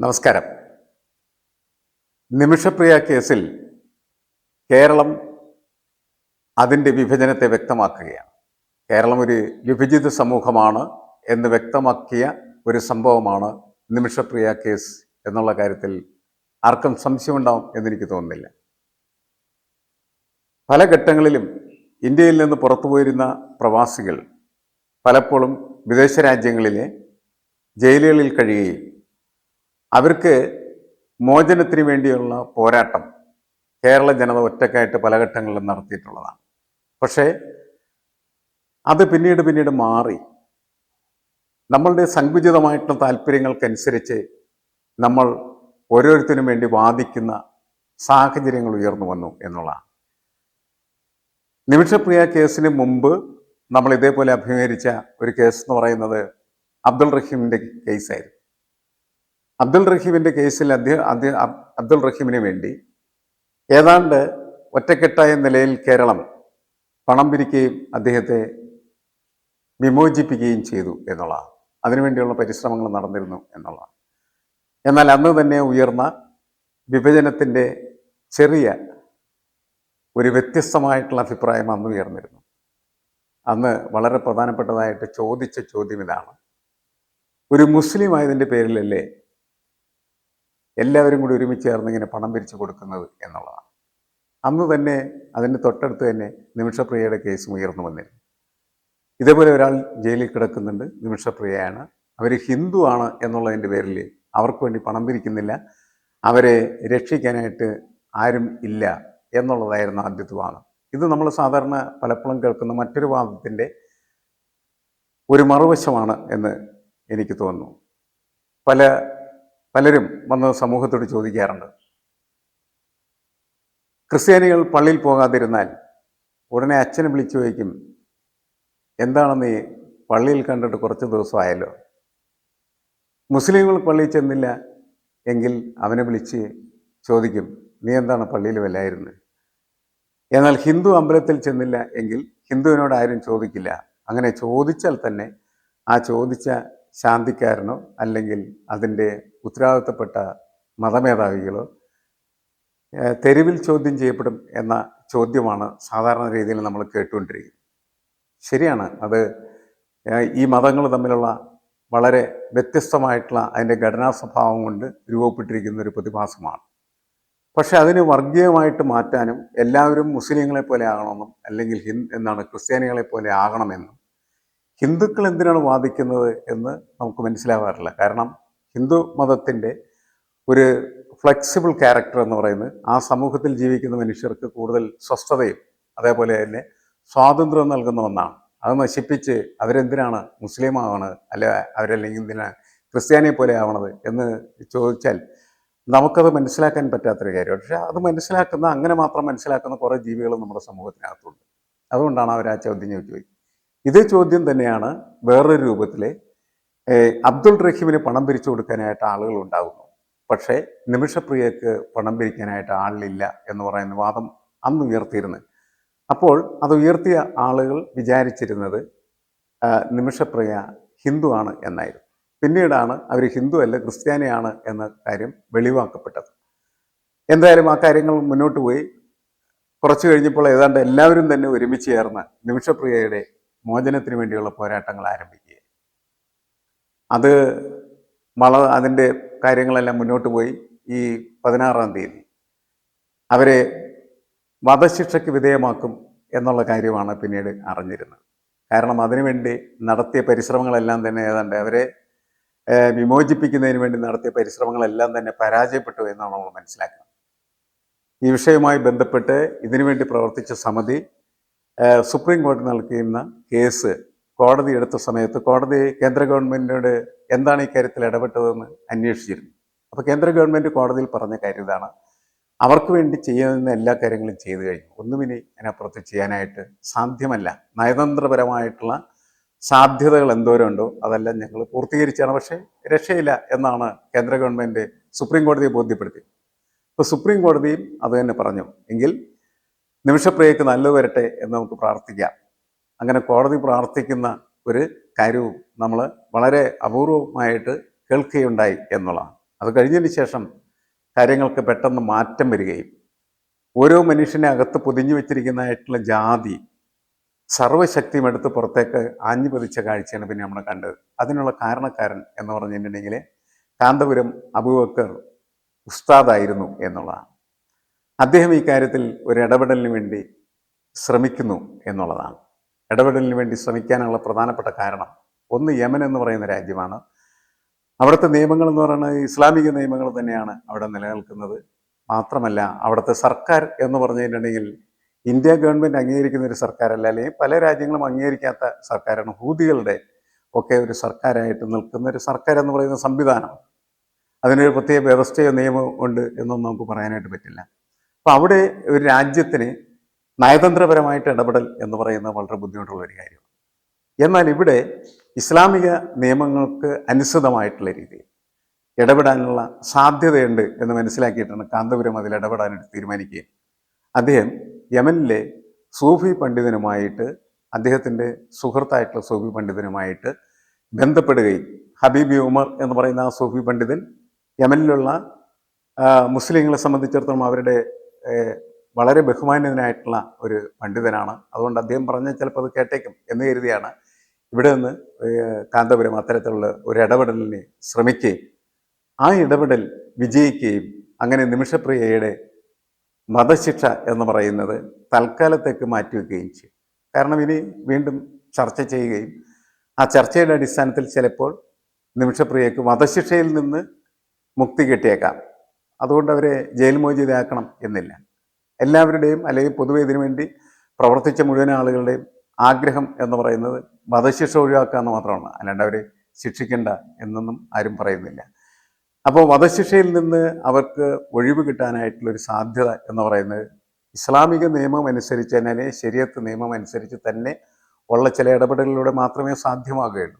നമസ്കാരം. നിമിഷപ്രിയ കേസിൽ കേരളം അതിന്റെ വിഭജനത്തെ വ്യക്തമാക്കുകയാണ്. കേരളം ഒരു വിഭജിത സമൂഹമാണ് എന്ന് വ്യക്തമാക്കിയ ഒരു സംഭവമാണ് നിമിഷപ്രിയ കേസ് എന്നുള്ള കാര്യത്തിൽ ആർക്കും സംശയമുണ്ടാവും എന്നെനിക്ക് തോന്നുന്നില്ല. പല ഘട്ടങ്ങളിലും ഇന്ത്യയിൽ നിന്ന് പുറത്തുപോയിരുന്ന പ്രവാസികൾ പലപ്പോഴും വിദേശ രാജ്യങ്ങളിലെ ജയിലുകളിൽ കഴിയുകയും അവർക്ക് മോചനത്തിന് വേണ്ടിയുള്ള പോരാട്ടം കേരള ജനത ഒറ്റക്കായിട്ട് പല ഘട്ടങ്ങളിലും നടത്തിയിട്ടുള്ളതാണ്. പക്ഷേ അത് പിന്നീട് പിന്നീട് മാറി. നമ്മളുടെ സങ്കുചിതമായിട്ടുള്ള താല്പര്യങ്ങൾക്കനുസരിച്ച് നമ്മൾ ഓരോരുത്തരും വേണ്ടി വാദിക്കുന്ന സാഹചര്യങ്ങൾ ഉയർന്നു വന്നു എന്നുള്ളതാണ്. നിമിഷപ്രിയ കേസിന് മുമ്പ് നമ്മൾ ഇതേപോലെ അഭിമുഖീകരിച്ച ഒരു കേസ് എന്ന് പറയുന്നത് അബ്ദുൾ റഹീമിന്റെ കേസായിരുന്നു. അബ്ദുൾ റഹീമിന്റെ കേസിൽ അദ്ദേഹം അബ്ദുൾ റഹീമിന് വേണ്ടി ഏതാണ്ട് ഒറ്റക്കെട്ടായ നിലയിൽ കേരളം പണം പിരിക്കുകയും അദ്ദേഹത്തെ വിമോചിപ്പിക്കുകയും ചെയ്തു എന്നുള്ളതാണ്. അതിനുവേണ്ടിയുള്ള പരിശ്രമങ്ങൾ നടന്നിരുന്നു എന്നുള്ളതാണ്. എന്നാൽ അന്ന് തന്നെ ഉയർന്ന വിഭജനത്തിന്റെ ചെറിയ ഒരു വ്യത്യസ്തമായിട്ടുള്ള അഭിപ്രായം അന്ന് ഉയർന്നിരുന്നു. അന്ന് വളരെ പ്രധാനപ്പെട്ടതായിട്ട് ചോദിച്ച ചോദ്യം ഇതാണ്. ഒരു മുസ്ലിം ആയതിന്റെ പേരിലല്ലേ എല്ലാവരും കൂടി ഒരുമിച്ച് ചേർന്ന് ഇങ്ങനെ പണം പിരിച്ചു കൊടുക്കുന്നത് എന്നുള്ളതാണ്. അന്ന് തന്നെ അതിന് തൊട്ടടുത്ത് തന്നെ നിമിഷപ്രിയയുടെ കേസും ഉയർന്നു വന്നിരുന്നു. ഇതേപോലെ ഒരാൾ ജയിലിൽ കിടക്കുന്നുണ്ട്. നിമിഷപ്രിയയാണ്. അവർ ഹിന്ദു ആണ് എന്നുള്ളതിന്റെ പേരിൽ അവർക്ക് വേണ്ടി പണം പിരിക്കുന്നില്ല. അവരെ രക്ഷിക്കാനായിട്ട് ആരും ഇല്ല എന്നുള്ളതായിരുന്നു ആദ്യത്തെ വാദം. ഇത് നമ്മൾ സാധാരണ പലപ്പോഴും കേൾക്കുന്ന മറ്റൊരു വാദത്തിന്റെ ഒരു മറുവശമാണ് എന്ന് എനിക്ക് തോന്നുന്നു. പല പലരും വന്ന് സമൂഹത്തോട് ചോദിക്കാറുണ്ട്. ക്രിസ്ത്യാനികൾ പള്ളിയിൽ പോകാതിരുന്നാൽ ഉടനെ അച്ഛനെ വിളിച്ചു ചോദിക്കും എന്താണ് നീ പള്ളിയിൽ കണ്ടിട്ട് കുറച്ച് ദിവസമായല്ലോ? മുസ്ലിങ്ങൾ പള്ളിയിൽ ചെന്നില്ല എങ്കിൽ അവനെ വിളിച്ച് ചോദിക്കും നീ എന്താണ് പള്ളിയിൽ വല്ലായിരുന്നത് എന്നാൽ ഹിന്ദു അമ്പലത്തിൽ ചെന്നില്ല എങ്കിൽ ഹിന്ദുവിനോട് ആരും ചോദിക്കില്ല. അങ്ങനെ ചോദിച്ചാൽ തന്നെ ആ ചോദിച്ച ശാന്തിക്കാരനോ അല്ലെങ്കിൽ അതിന്റെ ഉത്തരവാദിത്തപ്പെട്ട മതമേധാവികളോ തെരുവിൽ ചോദ്യം ചെയ്യപ്പെടും എന്ന ചോദ്യമാണ് സാധാരണ രീതിയിൽ നമ്മൾ കേട്ടുകൊണ്ടിരിക്കുന്നത്. ശരിയാണ് അത് ഈ മതങ്ങൾ തമ്മിലുള്ള വളരെ വ്യത്യസ്തമായിട്ടുള്ള അതിന്റെ ഘടനാ സ്വഭാവം കൊണ്ട് രൂപപ്പെട്ടിരിക്കുന്ന ഒരു പ്രതിഭാസമാണ്. പക്ഷെ അതിന് വർഗീയമായിട്ട് മാറ്റാനും എല്ലാവരും മുസ്ലിങ്ങളെ പോലെ ആകണമെന്നും അല്ലെങ്കിൽ ഹിന്ദു എന്താണ് ക്രിസ്ത്യാനികളെ പോലെ ആകണമെന്നും ഹിന്ദുക്കൾ എന്തിനാണ് വാദിക്കുന്നത് എന്ന് നമുക്ക് മനസ്സിലാവാറില്ല. കാരണം ഹിന്ദു മതത്തിന്റെ ഒരു ഫ്ലെക്സിബിൾ ക്യാരക്ടർ എന്ന് പറയുന്നത് ആ സമൂഹത്തിൽ ജീവിക്കുന്ന മനുഷ്യർക്ക് കൂടുതൽ സ്വസ്ഥതയും അതേപോലെ തന്നെ സ്വാതന്ത്ര്യം നൽകുന്ന ഒന്നാണ്. അത് നശിപ്പിച്ച് അവരെന്തിനാണ് മുസ്ലിം ആവണത്? അല്ല അവരല്ലെങ്കിൽ എന്തിനാണ് ക്രിസ്ത്യാനിയെ പോലെ ആവണത് എന്ന് ചോദിച്ചാൽ നമുക്കത് മനസ്സിലാക്കാൻ പറ്റാത്തൊരു കാര്യം പക്ഷേ അത് മനസ്സിലാക്കുന്ന അങ്ങനെ മാത്രം മനസ്സിലാക്കുന്ന കുറേ ജീവികൾ നമ്മുടെ സമൂഹത്തിനകത്തുണ്ട്. അതുകൊണ്ടാണ് അവർ ആ ചോദ്യം ചോദിച്ചത് ഇതേ ചോദ്യം തന്നെയാണ് വേറൊരു രൂപത്തിൽ അബ്ദുൾ റഹീമിന് പണം പിരിച്ചു കൊടുക്കാനായിട്ട് ആളുകൾ ഉണ്ടാകുന്നു പക്ഷേ നിമിഷപ്രിയക്ക് പണം പിരിക്കാനായിട്ട് ആളില്ല എന്ന് പറയുന്ന വാദം അന്ന് ഉയർത്തിയിരുന്നു. അപ്പോൾ അത് ഉയർത്തിയ ആളുകൾ വിചാരിച്ചിരുന്നത് നിമിഷപ്രിയ ഹിന്ദു ആണ് എന്നായിരുന്നു. പിന്നീടാണ് അവർ ഹിന്ദു അല്ല ക്രിസ്ത്യാനിയാണ് എന്ന കാര്യം വെളിവാക്കപ്പെട്ടത്. എന്തായാലും ആ കാര്യങ്ങൾ മുന്നോട്ട് പോയി. കുറച്ചു കഴിഞ്ഞപ്പോൾ ഏതാണ്ട് എല്ലാവരും തന്നെ ഒരുമിച്ച് ചേർന്ന് നിമിഷപ്രിയയുടെ മോചനത്തിന് വേണ്ടിയുള്ള പോരാട്ടങ്ങൾ ആരംഭിക്കുക. അത് വള അതിന്റെ കാര്യങ്ങളെല്ലാം മുന്നോട്ട് പോയി ഈ പതിനാറാം തീയതി. അവരെ വധശിക്ഷയ്ക്ക് വിധേയമാക്കും എന്നുള്ള കാര്യമാണ് പിന്നീട് അറിഞ്ഞിരുന്നത്. കാരണം അതിനുവേണ്ടി നടത്തിയ പരിശ്രമങ്ങളെല്ലാം തന്നെ ഏതാണ്ട് അവരെ വിമോചിപ്പിക്കുന്നതിന് വേണ്ടി നടത്തിയ പരിശ്രമങ്ങളെല്ലാം തന്നെ പരാജയപ്പെട്ടു എന്നാണ് നമ്മൾ മനസ്സിലാക്കുന്നത്. ഈ വിഷയവുമായി ബന്ധപ്പെട്ട് ഇതിനുവേണ്ടി പ്രവർത്തിച്ച സമിതി സുപ്രീം കോടതി നൽകിയിരുന്ന കേസ് കോടതി എടുത്ത സമയത്ത് കോടതി കേന്ദ്ര ഗവൺമെന്റിനോട് എന്താണ് ഈ കാര്യത്തിൽ ഇടപെട്ടതെന്ന് അന്വേഷിച്ചിരുന്നു. അപ്പോൾ കേന്ദ്ര ഗവൺമെന്റ് കോടതിയിൽ പറഞ്ഞ കാര്യം ഇതാണ്. അവർക്ക് വേണ്ടി ചെയ്യുന്ന എല്ലാ കാര്യങ്ങളും ചെയ്തു കഴിഞ്ഞു. ഒന്നും ഇനി അതിനപ്പുറത്ത് ചെയ്യാനായിട്ട് സാധ്യമല്ല. നയതന്ത്രപരമായിട്ടുള്ള സാധ്യതകൾ എന്തോരമുണ്ടോ അതെല്ലാം ഞങ്ങൾ പൂർത്തീകരിച്ചാണ്. പക്ഷേ രക്ഷയില്ല എന്നാണ് കേന്ദ്ര ഗവൺമെന്റ് സുപ്രീം കോടതിയെ ബോധ്യപ്പെടുത്തി ഇപ്പോൾ സുപ്രീം കോടതിയും അത് തന്നെ പറഞ്ഞു. എങ്കിൽ നിമിഷപ്രിയക്ക് നല്ലത് വരട്ടെ എന്ന് നമുക്ക് പ്രാർത്ഥിക്കാം. അങ്ങനെ കോടതി പ്രാർത്ഥിക്കുന്ന ഒരു കാര്യവും നമ്മൾ വളരെ അപൂർവമായിട്ട് കേൾക്കുകയുണ്ടായി എന്നുള്ളതാണ്. അത് കഴിഞ്ഞതിന് ശേഷം കാര്യങ്ങൾക്ക് പെട്ടെന്ന് മാറ്റം വരികയും ഓരോ മനുഷ്യനെ അകത്ത് പൊതിഞ്ഞു വെച്ചിരിക്കുന്നതായിട്ടുള്ള ജാതി സർവശക്തിയും എടുത്ത് പുറത്തേക്ക് ആഞ്ഞു പതിച്ച കാഴ്ചയാണ് പിന്നെ നമ്മൾ കണ്ടത്. അതിനുള്ള കാരണക്കാരൻ എന്ന് പറഞ്ഞിട്ടുണ്ടെങ്കിൽ കാന്തപുരം അബൂബക്കർ ഉസ്താദായിരുന്നു എന്നുള്ളതാണ്. അദ്ദേഹം ഈ കാര്യത്തിൽ ഒരു ഇടപെടലിന് വേണ്ടി ശ്രമിക്കുന്നു എന്നുള്ളതാണ്. ഇടപെടലിന് വേണ്ടി ശ്രമിക്കാനുള്ള പ്രധാനപ്പെട്ട കാരണം ഒന്ന് യമൻ എന്ന് പറയുന്ന രാജ്യമാണ്. അവിടുത്തെ നിയമങ്ങൾ എന്ന് പറയുന്നത് ഇസ്ലാമിക നിയമങ്ങൾ തന്നെയാണ് അവിടെ നിലനിൽക്കുന്നത്. മാത്രമല്ല അവിടുത്തെ സർക്കാർ എന്ന് പറഞ്ഞിട്ടുണ്ടെങ്കിൽ ഇന്ത്യ ഗവൺമെന്റ് അംഗീകരിക്കുന്ന ഒരു സർക്കാരല്ല അല്ലെങ്കിൽ പല രാജ്യങ്ങളും അംഗീകരിക്കാത്ത സർക്കാരാണ്. ഹൂതികളുടെ ഒക്കെ ഒരു സർക്കാരായിട്ട് നിൽക്കുന്ന ഒരു സർക്കാർ എന്ന് പറയുന്ന സംവിധാനം. അതിനൊരു പ്രത്യേക വ്യവസ്ഥയോ നിയമമോ ഉണ്ട് എന്നൊന്നും നമുക്ക് പറയാനായിട്ട് പറ്റില്ല. അപ്പം അവിടെ ഒരു രാജ്യത്തിന് നയതന്ത്രപരമായിട്ട് ഇടപെടൽ എന്ന് പറയുന്നത് വളരെ ബുദ്ധിമുട്ടുള്ള ഒരു കാര്യമാണ്. എന്നാൽ ഇവിടെ ഇസ്ലാമിക നിയമങ്ങൾക്ക് അനുസൃതമായിട്ടുള്ള രീതിയിൽ ഇടപെടാനുള്ള സാധ്യതയുണ്ട് എന്ന് മനസ്സിലാക്കിയിട്ടാണ് കാന്തപുരം അതിൽ ഇടപെടാനായിട്ട് തീരുമാനിക്കുകയും. അദ്ദേഹം യമനിലെ സൂഫി പണ്ഡിതനുമായിട്ട് അദ്ദേഹത്തിന്റെ സുഹൃത്തായിട്ടുള്ള സൂഫി പണ്ഡിതനുമായിട്ട് ബന്ധപ്പെടുകയും ഹബീബി ഉമർ എന്ന് പറയുന്ന ആ സൂഫി പണ്ഡിതൻ യമനിലുള്ള മുസ്ലിങ്ങളെ സംബന്ധിച്ചിടത്തോളം അവരുടെ വളരെ ബഹുമാന്യനായിട്ടുള്ള ഒരു പണ്ഡിതനാണ്. അതുകൊണ്ട് അദ്ദേഹം പറഞ്ഞാൽ ചിലപ്പോൾ അത് കേട്ടേക്കും എന്ന് കരുതിയാണ്. ഇവിടെ നിന്ന് കാന്തപുരം അത്തരത്തിലുള്ള ഒരു ഇടപെടലിനെ ശ്രമിക്കുകയും ആ ഇടപെടൽ വിജയിക്കുകയും അങ്ങനെ നിമിഷപ്രിയയുടെ മതശിക്ഷ എന്ന് പറയുന്നത് തൽക്കാലത്തേക്ക് മാറ്റിവെക്കുകയും ചെയ്യും. കാരണം ഇനി വീണ്ടും ചർച്ച ചെയ്യുകയും ആ ചർച്ചയുടെ അടിസ്ഥാനത്തിൽ ചിലപ്പോൾ നിമിഷപ്രിയക്ക് വധശിക്ഷയിൽ നിന്ന് മുക്തി കിട്ടിയേക്കാം. അതുകൊണ്ട് അവരെ ജയിൽ മോചിതയാക്കണം എന്നില്ല. എല്ലാവരുടെയും അല്ലെങ്കിൽ പൊതുവെ ഇതിനു വേണ്ടി പ്രവർത്തിച്ച മുഴുവൻ ആളുകളുടെയും ആഗ്രഹം എന്ന് പറയുന്നത് വധശിക്ഷ ഒഴിവാക്കുക എന്ന് മാത്രമാണ്. അല്ലാണ്ട് അവരെ ശിക്ഷിക്കേണ്ട എന്നൊന്നും ആരും പറയുന്നില്ല. അപ്പോൾ വധശിക്ഷയിൽ നിന്ന് അവർക്ക് ഒഴിവ് കിട്ടാനായിട്ടുള്ളൊരു സാധ്യത എന്ന് പറയുന്നത് ഇസ്ലാമിക നിയമം അനുസരിച്ച് തന്നെ ശരിയത്ത് നിയമം അനുസരിച്ച് തന്നെ ഉള്ള ചില ഇടപെടലിലൂടെ മാത്രമേ സാധ്യമാകുകയുള്ളൂ.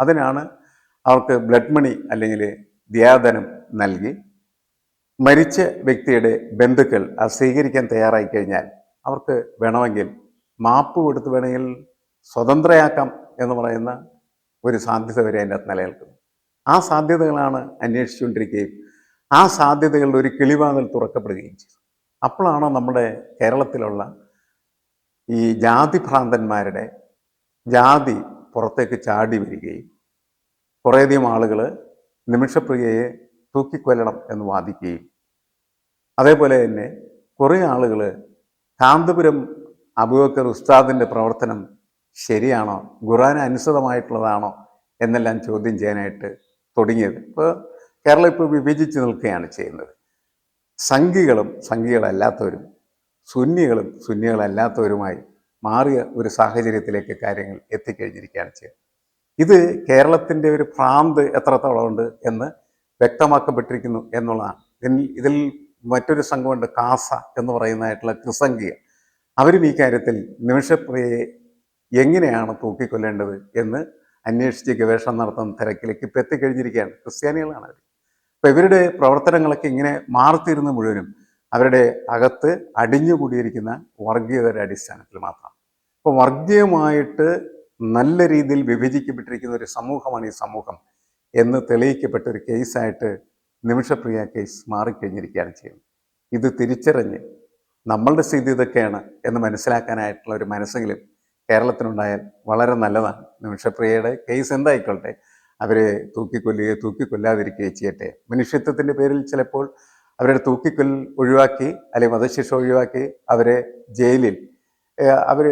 അതിനാണ് അവർക്ക് ബ്ലഡ് മണി അല്ലെങ്കിൽ ദ്യാധനം നൽകി മരിച്ച വ്യക്തിയുടെ ബന്ധുക്കൾ അത് സ്വീകരിക്കാൻ തയ്യാറായി കഴിഞ്ഞാൽ അവർക്ക് വേണമെങ്കിൽ മാപ്പ് കൊടുത്ത് വേണമെങ്കിൽ സ്വതന്ത്രയാക്കാം എന്ന് പറയുന്ന ഒരു സാധ്യത വരെ അതിന്റെ അകത്ത് നിലനിൽക്കുന്നു. ആ സാധ്യതകളാണ് അന്വേഷിച്ചുകൊണ്ടിരിക്കുകയും ആ സാധ്യതകളുടെ ഒരു കിളിവാതിൽ തുറക്കപ്പെടുകയും ചെയ്തു. അപ്പോഴാണ് നമ്മുടെ കേരളത്തിലുള്ള ഈ ജാതി ഭ്രാന്തന്മാരുടെ ജാതി പുറത്തേക്ക് ചാടി വരികയും കുറേയധികം ആളുകൾ നിമിഷപ്രിയയെ തൂക്കിക്കൊല്ലണം എന്ന് വാദിക്കുകയും അതേപോലെ തന്നെ കുറേ ആളുകൾ കാന്തപുരം അബൂബക്കർ ഉസ്താദിന്റെ പ്രവർത്തനം ശരിയാണോ? ഖുറാൻ അനുസൃതമായിട്ടുള്ളതാണോ? എന്നെല്ലാം ചോദ്യം ചെയ്യാനായിട്ട് തുടങ്ങിയത്. ഇപ്പോൾ കേരളം ഇപ്പോൾ വിഭജിച്ച് നിൽക്കുകയാണ് ചെയ്യുന്നത്. സംഘികളും സംഘികളല്ലാത്തവരും സുന്നികളും സുന്നികളല്ലാത്തവരുമായി മാറിയ ഒരു സാഹചര്യത്തിലേക്ക് കാര്യങ്ങൾ എത്തിക്കഴിഞ്ഞിരിക്കുകയാണ് ചെയ്യുന്നത്. ഇത് കേരളത്തിന്റെ ഒരു ഭ്രാന്ത് എത്രത്തോളം ഉണ്ട് എന്ന് വ്യക്തമാക്കപ്പെട്ടിരിക്കുന്നു എന്നുള്ളതാണ്. ഇതിൽ ഇതിൽ മറ്റൊരു സംഘമുണ്ട് കാസ എന്ന് പറയുന്നതായിട്ടുള്ള ക്രിസംഗിയ അവരും ഈ കാര്യത്തിൽ നിമിഷപ്രിയയെ എങ്ങനെയാണ് തൂക്കിക്കൊല്ലേണ്ടത് എന്ന് അന്വേഷിച്ച് ഗവേഷണം നടത്തുന്ന തിരക്കിലേക്ക് ഇപ്പം എത്തിക്കഴിഞ്ഞിരിക്കുകയാണ്. ക്രിസ്ത്യാനികളാണ് അവർ അപ്പം ഇവരുടെ പ്രവർത്തനങ്ങളൊക്കെ ഇങ്ങനെ മാറിത്തീരുന്ന മുഴുവനും അവരുടെ അകത്ത് അടിഞ്ഞുകൂടിയിരിക്കുന്ന വർഗീയതയുടെ അടിസ്ഥാനത്തിൽ മാത്രം അപ്പോൾ വർഗീയമായിട്ട് നല്ല രീതിയിൽ വിഭജിക്കപ്പെട്ടിരിക്കുന്ന ഒരു സമൂഹമാണ് ഈ സമൂഹം എന്ന് തെളിയിക്കപ്പെട്ട ഒരു കേസായിട്ട് നിമിഷപ്രിയ കേസ് മാറിക്കഴിഞ്ഞിരിക്കുകയാണ് ചെയ്യുന്നത്. ഇത് തിരിച്ചറിഞ്ഞ് നമ്മളുടെ സ്ഥിതി ഇതൊക്കെയാണ് എന്ന് മനസ്സിലാക്കാനായിട്ടുള്ള ഒരു മനസ്സെങ്കിലും കേരളത്തിനുണ്ടായാൽ വളരെ നല്ലതാണ്. നിമിഷപ്രിയയുടെ കേസ് എന്തായിക്കോട്ടെ? അവരെ തൂക്കിക്കൊല്ലുകയോ തൂക്കിക്കൊല്ലാതിരിക്കുകയോ ചെയ്യട്ടെ. മനുഷ്യത്വത്തിന്റെ പേരിൽ ചിലപ്പോൾ അവരുടെ തൂക്കിക്കൊൽ ഒഴിവാക്കി അല്ലെങ്കിൽ വധശിക്ഷ ഒഴിവാക്കി അവരെ ജയിലിൽ അവർ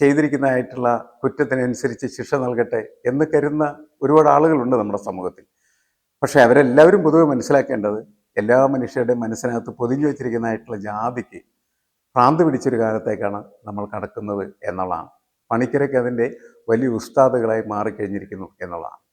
ചെയ്തിരിക്കുന്നതായിട്ടുള്ള കുറ്റത്തിനനുസരിച്ച് ശിക്ഷ നൽകട്ടെ എന്ന് കരുതുന്ന ഒരുപാട് ആളുകളുണ്ട് നമ്മുടെ സമൂഹത്തിൽ. പക്ഷേ അവരെല്ലാവരും പൊതുവെ മനസ്സിലാക്കേണ്ടത് എല്ലാ മനുഷ്യരുടെയും മനസ്സിനകത്ത് പൊതിഞ്ഞു വെച്ചിരിക്കുന്നതായിട്ടുള്ള ജാതിക്ക് ഭ്രാന്ത് പിടിച്ചൊരു കാലത്തേക്കാണ് നമ്മൾ കടക്കുന്നത് എന്നുള്ളതാണ്. പണിക്കരയ്ക്ക് അതിന്റെ വലിയ ഉസ്താദുകളായി മാറിക്കഴിഞ്ഞിരിക്കുന്നു എന്നുള്ളതാണ്.